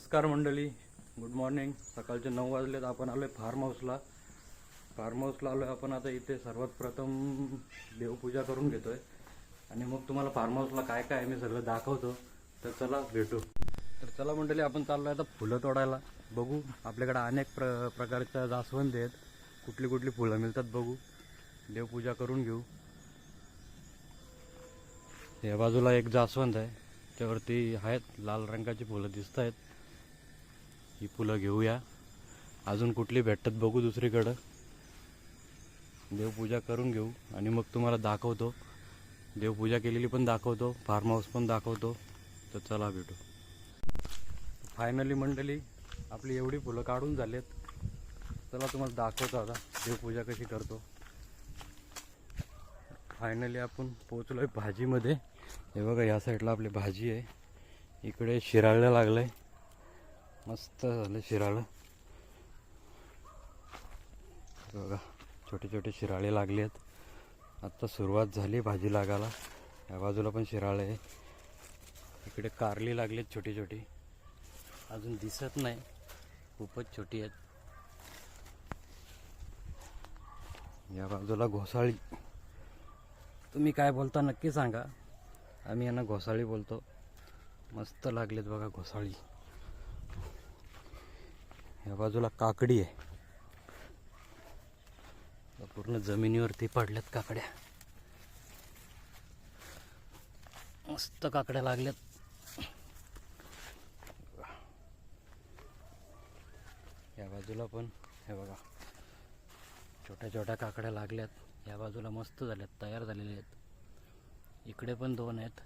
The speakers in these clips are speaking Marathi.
नमस्कार मंडळी. गुड मॉर्निंग सकाळचे नऊ वाजलेत. आपण आलो आहे फार्म हाऊसला फार्म हाऊसला आलो आहे आपण आता इथे. सर्वात प्रथम देवपूजा करून घेतोय. आणि मग तुम्हाला फार्म हाऊसला काय काय मी सगळं दाखवतो. तर चला भेटू. तर चला मंडळी आपण चाललो आहे आता फुलं तोडायला. बघू. आपल्याकडे अनेक प्र प्रकारच्या जास्वंद आहेत. कुठली कुठली फुलं मिळतात बघू. देवपूजा करून घेऊ. या बाजूला एक जास्वंद आहे. त्यावरती आहेत लाल रंगाची फुलं दिसत आहेत ही फुलं घेऊया. अजून कुठली भेटतात बघू दुसरीकडं. देवपूजा करून घेऊ. आणि मग तुम्हाला दाखवतो. देवपूजा केलेली पण दाखवतो. फार्म हाऊस पण दाखवतो. तर चला भेटू. फायनली मंडळी आपली एवढी फुलं काढून झालेत. चला तुम्हाला दाखवतो आता देवपूजा कशी करतो. फायनली आपण पोचलोय भाजीमध्ये. हे बघा या साईडला आपली भाजी आहे. इकडे शिराळलं लागलंय. मस्त झालं शिराळं. बघा छोटे छोटे शिराळे लागले आहेत. आत्ता सुरुवात झाली भाजी लागायला. या बाजूला पण शिराळे आहे. इकडे कारली लागली आहेत छोटी छोटी. अजून दिसत नाही. खूपच छोटी आहेत. या बाजूला घोसाळी. तुम्ही काय बोलता नक्की सांगा. आम्ही यांना घोसाळी बोलतो. मस्त लागलेत बघा घोसाळी. या बाजूला काकडी आहे. पूर्ण जमिनीवरती पडल्यात काकड्या. मस्त काकड्या लागल्यात. या बाजूला पण हे बघा. छोट्या छोट्या काकड्या लागल्यात. या बाजूला मस्त झाल्यात तयार झालेल्या आहेत. इकडे पण दोन आहेत.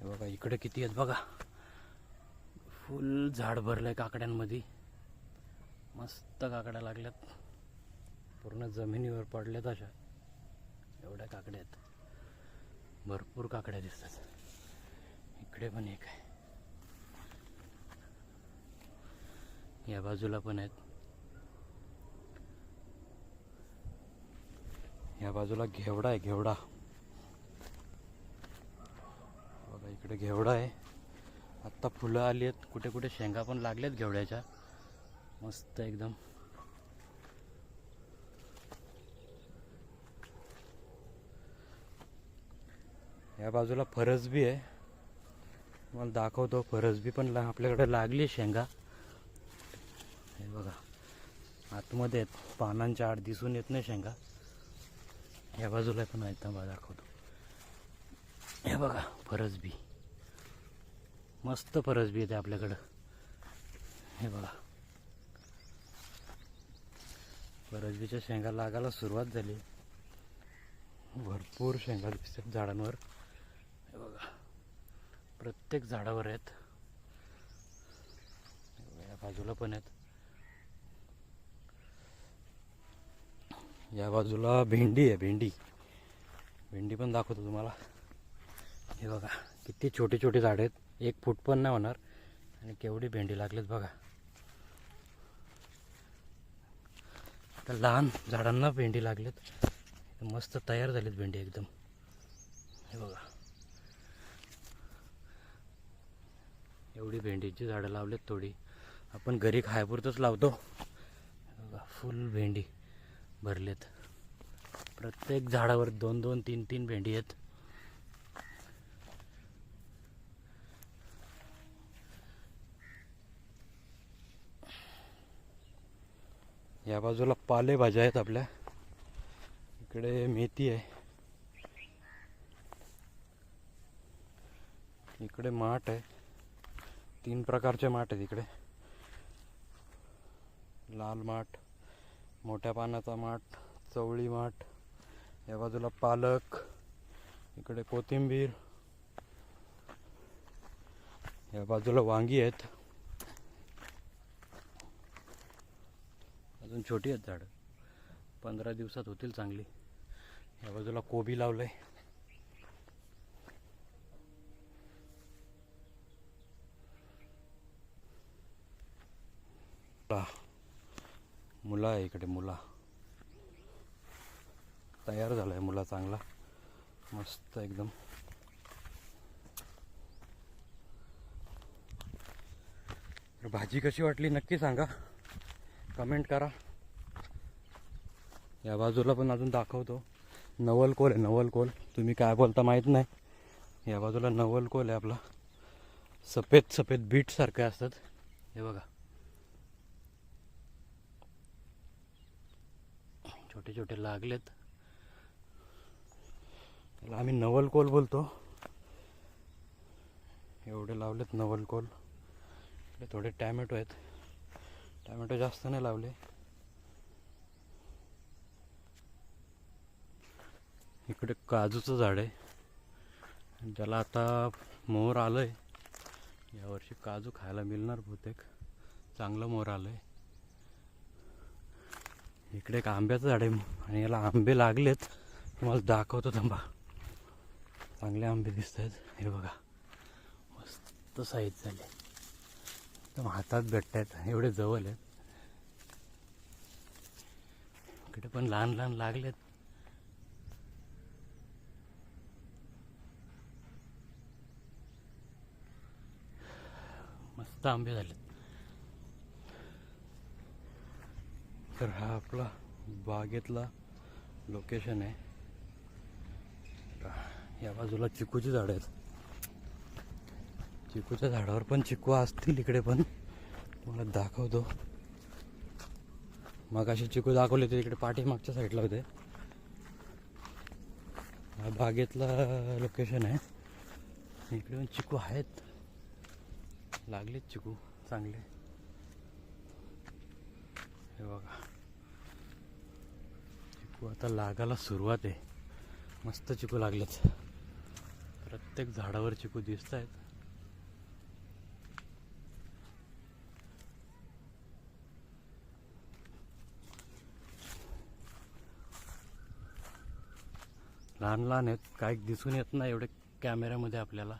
हे बघा इकडे किती आहेत बघा. फुल झाड भरलंय काकड्यांमध्ये. मस्त काकड्या लागल्यात. पूर्ण जमिनीवर पडल्यात अशा. एवढ्या काकड्या आहेत. भरपूर काकड्या दिसतात. इकडे पण एक आहे. या बाजूला पण आहेत. या बाजूला घेवडा आहे घेवडा बघा इकडे घेवडा आहे. आत्ता फुलं आली आहेत. कुठे कुठे शेंगा पण लागल्यात घेवड्याच्या. मस्त एकदम. या बाजूला फरसबी आहे. तुम्हाला दाखवतो फरसबी पण ला आपल्याकडे लागली शेंगा. हे बघा. आतमध्ये आहेत. पानांच्या आड दिसून येत नाही शेंगा. या बाजूला पण आहेत थांबा दाखवतो. हे बघा फरसबी मस्त फरसबी येते आपल्याकडं. हे बघा. फरसबीच्या शेंगा लागायला सुरुवात झाली. भरपूर शेंगा दिसतात झाडांवर. हे बघा. प्रत्येक झाडावर आहेत. या बाजूला पण आहेत. या बाजूला भेंडी आहे भेंडी. भेंडी पण दाखवतो तुम्हाला. हे बघा. किती छोटे छोटे झाड आहेत. एक फूट पण नाही होणार. आणि केवढी भेंडी लागलीत बघा. तर लहान झाडांना भेंडी लागलीत. मस्त तयार झालीत भेंडी एकदम. हे बघा. एवढी भेंडीची झाडं लावलीत थोडी. आपण घरी खायपुरतंच लावतो. बघा फुल भेंडी भरलेत. प्रत्येक झाडावर दोन दोन तीन तीन भेंडी आहेत. या बाजूला पालेभाज्या आहेत आपल्या. इकडे मेथी आहे. इकडे माठ आहे. तीन प्रकारचे माठ आहेत इकडे. लाल माठ मोठ्या पानाचा माठ चवळी माठ या बाजूला पालक इकडे कोथिंबीर या बाजूला वांगी आहेत. अजून छोटी आहेत झाडं. पंधरा दिवसात होतील चांगली. या बाजूला कोबी लावलंय. मुला. मुला आहे इकडे मुला. तयार झालाय मुला चांगला. मस्त एकदम. भाजी कशी वाटली नक्की सांगा. कमेंट करा. या बाजूला पण अजून दाखवतो. नवलकोल आहे नवलकोल तुम्ही काय बोलता माहीत नाही. या बाजूला नवलकोल आहे आपला. सफेद सफेद बीट सारखे असतात. हे बघा. छोटे छोटे लागलेत. त्याला आम्ही नवलकोल बोलतो. एवढे लावलेत नवलकोल इकडे थोडे टॅमॅटो आहेत. टॅमॅटो जास्त नाही लावले. इकडे काजूचं झाड आहे. ज्याला आता मोर आलं आहे यावर्षी काजू खायला मिळणार बहुतेक. चांगलं मोर आलं आहे इकडे एक आंब्याचं झाड आहे आणि याला आंबे लागलेत. तुम्हाला दाखवतो थांबा. चांगले आंबे दिसत आहेत हे बघा. मस्त साईज झाले. एकदम हातात भेटत आहेत एवढे जवळ आहेत. इकडे पण लहान लहान लागलेत. मस्त आंबे झालेत. तर हा आपला बागेतला लोकेशन आहे. या बाजूला चिकूची झाडं आहेत. चिकूच्या झाडावर पण चिकू असतील इकडे पण. तुम्हाला दाखवतो. मग असे चिकू दाखवले ते इकडे पाठीमागच्या साईडला होते. हा बागेतला लोकेशन आहे. इकडे पण चिकू आहेत. लागलेत चिकू चांगले. हे बघा. चिकू आता लागायला सुरुवात आहे. मस्त चिकू लागलेत. प्रत्येक झाडावर चिकू दिसत आहेत लहान लहान आहेत. काही दिसून येत नाही एवढे कॅमेऱ्यामध्ये आपल्याला.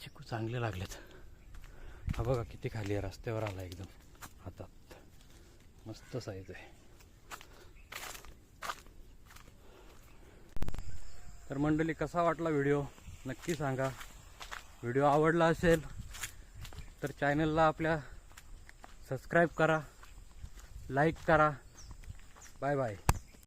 चिकू चांगले लागलेत. हा बघा किती खाली आहे. रस्त्यावर आला एकदम. हातात. मस्त साईज आहे. तर मंडळी कसा वाटला व्हिडिओ नक्की सांगा. व्हिडिओ आवडला असेल तर चॅनलला आपल्या सबस्क्राईब करा. लाईक करा. Bye bye